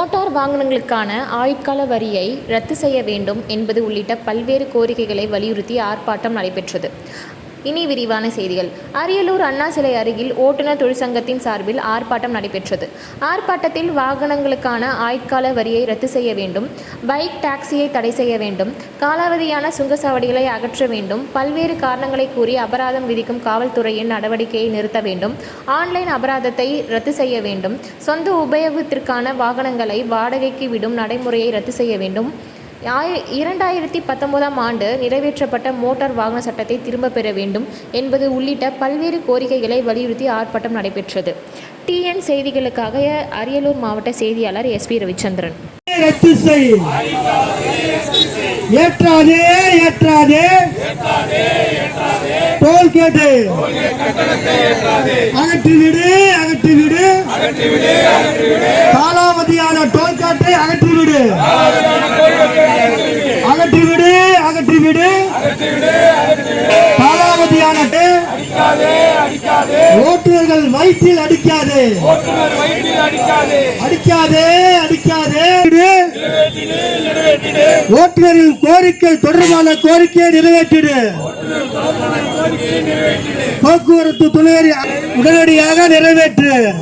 Motor வாகனங்களுக்கான ஆயுட்கால வரியை ரத்து செய்ய வேண்டும் என்பது உள்ளிட்ட பல்வேறு கோரிக்கைகளை வலியுறுத்தி ஆர்ப்பாட்டம் நடைபெற்றது. இனி விரிவான செய்திகள். அரியலூர் அண்ணா சிலை அருகில் ஓட்டுநர் தொழிற்சங்கத்தின் சார்பில் ஆர்ப்பாட்டம் நடைபெற்றது. ஆர்ப்பாட்டத்தில் வாகனங்களுக்கான ஆயுட்கால வரியை ரத்து செய்ய வேண்டும். பைக் டாக்ஸியை தடை செய்ய வேண்டும். காலாவதியான சுங்கச்சாவடிகளை அகற்ற வேண்டும். பல்வேறு காரணங்களை கூறி அபராதம் விதிக்கும் காவல்துறையின் நடவடிக்கையை நிறுத்த வேண்டும். ஆன்லைன் அபராதத்தை ரத்து செய்ய வேண்டும். சொந்த உபயோகத்திற்கான வாகனங்களை வாடகைக்கு விடும் நடைமுறையை ரத்து செய்ய வேண்டும். ஆய- இரண்டாயிரத்தி பத்தொன்பதாம் ஆண்டு நிறைவேற்றப்பட்ட மோட்டார் வாகன சட்டத்தை திரும்பப் பெற வேண்டும் என்பது உள்ளிட்ட பல்வேறு கோரிக்கைகளை வலியுறுத்தி ஆர்ப்பாட்டம் நடைபெற்றது. டிஎன் செய்திகளுக்காக அரியலூர் மாவட்ட செய்தியாளர் எஸ்பி ரவிச்சந்திரன். ரத்து செய் ஏற்றாதே ஏற்றாதே டோல்கேட்டு அகற்றிவிடு அகற்றிவிடு. காலாவதியான டோல்கேட்டை அகற்றிவிடு. அகற்றிவிடு. காலாவதியான ஓட்டுநர்கள் வயிற்றில் அடிக்காதே. அடிக்காதே அடிக்காதே. ஓட்டுநரின் கோரிக்கை தொடர்பான கோரிக்கையை நிறைவேற்றிடு. போக்குவரத்து துணையரை உடனடியாக நிறைவேற்று.